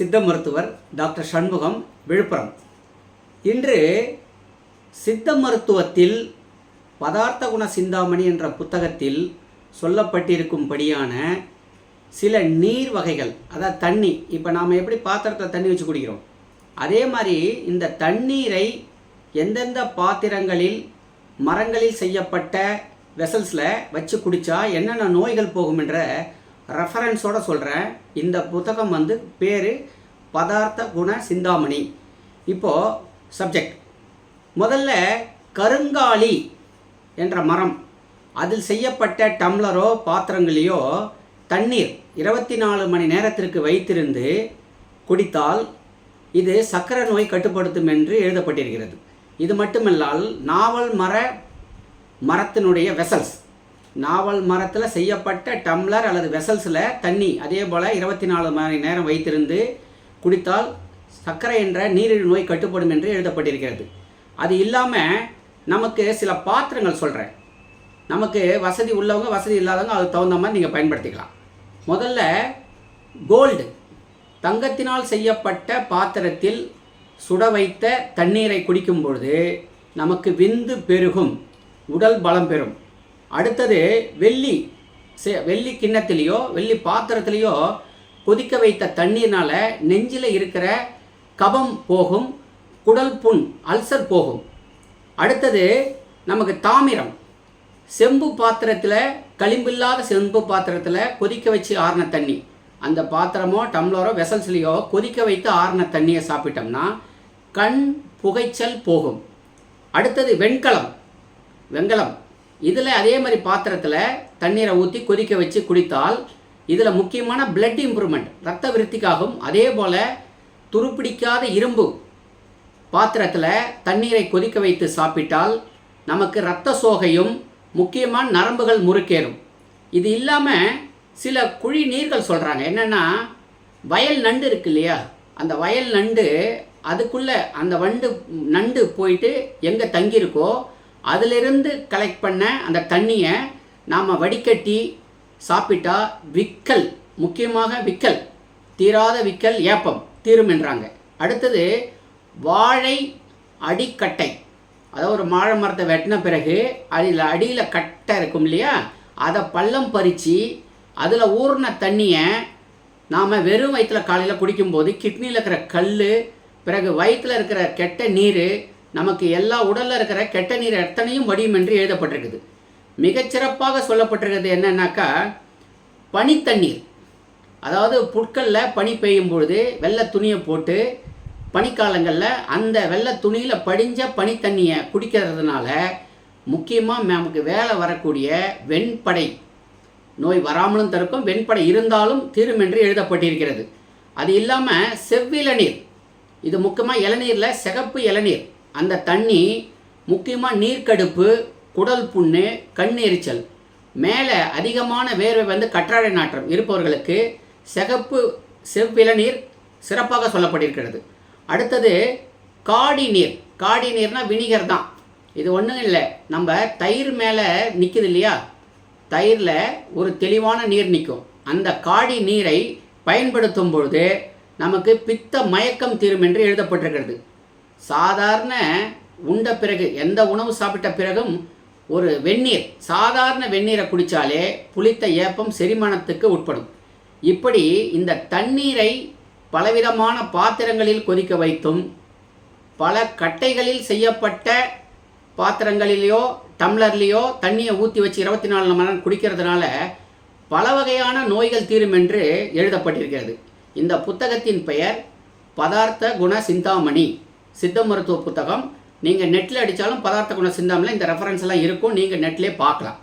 சித்த மருத்துவர் டாக்டர் சண்முகம் விழுப்புரம். இன்று சித்த மருத்துவத்தில் பதார்த்த குண சிந்தாமணி என்ற புத்தகத்தில் சொல்லப்பட்டிருக்கும்படியான சில நீர் வகைகள் அதாவது தண்ணி இப்போ நாம் எப்படி பாத்திரத்தில் தண்ணி வச்சு குடிக்கிறோம்? அதே மாதிரி இந்த தண்ணீரை எந்தெந்த பாத்திரங்களில் மரங்களில் செய்யப்பட்ட வெசல்ஸில் வச்சு குடித்தா என்னென்ன நோய்கள் போகும் என்ற ரெஃபரன்ஸோட சொல்கிறேன் இந்த புத்தகம் வந்து பேர் பதார்த்த குண சிந்தாமணி. இப்போது சப்ஜெக்ட் முதல்ல கருங்காலி என்ற மரம். அதில் செய்யப்பட்ட டம்ளரோ பாத்திரங்களையோ தண்ணீர் இருபத்தி நாலு மணி நேரத்திற்கு வைத்திருந்து குடித்தால் இது சக்கரை நோய் கட்டுப்படுத்தும் என்று எழுதப்பட்டிருக்கிறது. இது மட்டுமல்லால் நாவல் மர மரத்தினுடைய வெசல்ஸ் நாவல் மரத்தில் செய்யப்பட்ட டம்ளர் அல்லது வெசல்ஸில் தண்ணி அதே போல் இருபத்தி நாலு மணி நேரம் வைத்திருந்து குடித்தால் சர்க்கரை என்ற நீரிழிவு நோய் கட்டுப்படும் என்று எழுதப்பட்டிருக்கிறது. அது இல்லாமல் நமக்கு சில பாத்திரங்கள் சொல்கிறேன் நமக்கு வசதி உள்ளவங்க வசதி இல்லாதவங்க அதுக்கு தகுந்த மாதிரி நீங்கள் பயன்படுத்திக்கலாம். முதல்ல கோல்டு. தங்கத்தினால் செய்யப்பட்ட பாத்திரத்தில் சுட வைத்த தண்ணீரை குடிக்கும் பொழுது நமக்கு விந்து பெருகும் உடல் பலம் பெறும். அடுத்தது வெள்ளி செ- வெள்ளி கிண்ணத்துலேயோ வெள்ளி பாத்திரத்துலேயோ கொதிக்க வைத்த தண்ணீர்னால் நெஞ்சில் இருக்கிற கபம் போகும் குடல் புண் அல்சர் போகும். அடுத்தது நமக்கு தாமிரம். செம்பு பாத்திரத்தில் களிம்பில்லாத செம்பு பாத்திரத்தில் கொதிக்க வச்சு ஆறின தண்ணி. அந்த பாத்திரமோ டம்ளரோ வெசல்ஸ்லேயோ கொதிக்க வைத்து ஆறின தண்ணியை சாப்பிட்டோம்னா கண் புகைச்சல் போகும். அடுத்தது வெண்கலம். வெண்கலம். இதில் அதே மாதிரி பாத்திரத்தில் தண்ணீரை ஊற்றி கொதிக்க வச்சு குடித்தால் இதில் முக்கியமான பிளட் இம்ப்ரூவ்மெண்ட் ரத்த விருத்திக்காகும் அதே போல் துருப்பிடிக்காத இரும்பு பாத்திரத்தில் தண்ணீரை கொதிக்க வைத்து சாப்பிட்டால் நமக்கு இரத்த சோகையும் முக்கியமான நரம்புகள் முறுக்கேறும். இது இல்லாமல் சில குழி நீர்கள் சொல்கிறாங்க என்னென்னா வயல் நண்டு இருக்கு இல்லையா? அந்த வயல் நண்டு அதுக்குள்ளே அந்த வண்டு நண்டு போயிட்டு எங்கே தங்கியிருக்கோ அதிலிருந்து கலெக்ட் பண்ண அந்த தண்ணியை நாம் வடிகட்டி சாப்பிட்டா விக்கல் முக்கியமாக விக்கல் தீராத விக்கல் ஏப்பம் தீரும் என்றாங்க. அடுத்தது வாழை அடிக்கட்டை. அதாவது ஒரு மாழை மரத்தை வெட்டின பிறகு அதில் அடியில் கட்டை இருக்கும் இல்லையா? அதை பள்ளம் பறித்து அதில் ஊறின தண்ணியை நாம் வெறும் வயிற்றில் காலையில் குடிக்கும்போது கிட்னியில் இருக்கிற கல் பிறகு வயிற்றில் இருக்கிற கெட்ட நீர் நமக்கு எல்லா உடலில் இருக்கிற கெட்ட நீர் எத்தனையும் வடியும் என்று எழுதப்பட்டிருக்குது. மிகச்சிறப்பாக சொல்லப்பட்டிருக்கிறது என்னன்னாக்கா பனித்தண்ணீர். அதாவது புட்களில் பனி பெய்யும் பொழுது வெள்ளை துணியை போட்டு பனிக்காலங்களில் அந்த வெள்ளை துணியில் படிஞ்ச பனித்தண்ணியை குடிக்கிறதுனால முக்கியமாக நமக்கு வேலை வரக்கூடிய வெண்படை நோய் வராமலும் தடுக்கும் வெண்படை இருந்தாலும் தீரும் என்று எழுதப்பட்டிருக்கிறது. அது இல்லாமல் செவ்விளநீர் இது முக்கியமாக இளநீரில் சிகப்பு இளநீர். அந்த தண்ணி முக்கியமாக நீர்க்கடுப்பு குடல் புண்ணு கண் எரிச்சல் மேலே அதிகமான வேர்வை வந்து கற்றாழை நாற்றம் இருப்பவர்களுக்கு சிகப்பு செவ்விளநீர் சிறப்பாக சொல்லப்பட்டிருக்கிறது. அடுத்தது காடி நீர். காடி நீர்னால் வினிகர் தான். இது ஒன்றும் இல்லை. நம்ம தயிர் மேலே நிற்குது இல்லையா? தயிரில் ஒரு தெளிவான நீர் நிற்கும் அந்த காடி நீரை பயன்படுத்தும் பொழுது நமக்கு பித்த மயக்கம் தீரும் என்று எழுதப்பட்டிருக்கிறது. சாதாரண உண்ட பிறகு எந்த உணவு சாப்பிட்ட பிறகும் ஒரு வெந்நீர் சாதாரண வெந்நீரை குடித்தாலே புளித்த ஏப்பம் செரிமானத்துக்கு உட்படும். இப்படி இந்த தண்ணீரை பலவிதமான பாத்திரங்களில் கொதிக்க வைத்தும் பல கட்டைகளில் செய்யப்பட்ட பாத்திரங்களிலேயோ டம்ளர்லேயோ தண்ணியை ஊற்றி வச்சு இருபத்தி நாலு மணி நேரம் குடிக்கிறதுனால பல வகையான நோய்கள் தீரும் என்று எழுதப்பட்டிருக்கிறது. இந்த புத்தகத்தின் பெயர் பதார்த்த குண சிந்தாமணி. சித்த மருத்துவ புத்தகம். நீங்கள் நெட்டில் அடித்தாலும் பதார்த்த குண சிந்தாமில் இந்த ரெஃபரன்ஸ் எல்லாம் இருக்கும். நீங்கள் நெட்லேயே பார்க்கலாம்.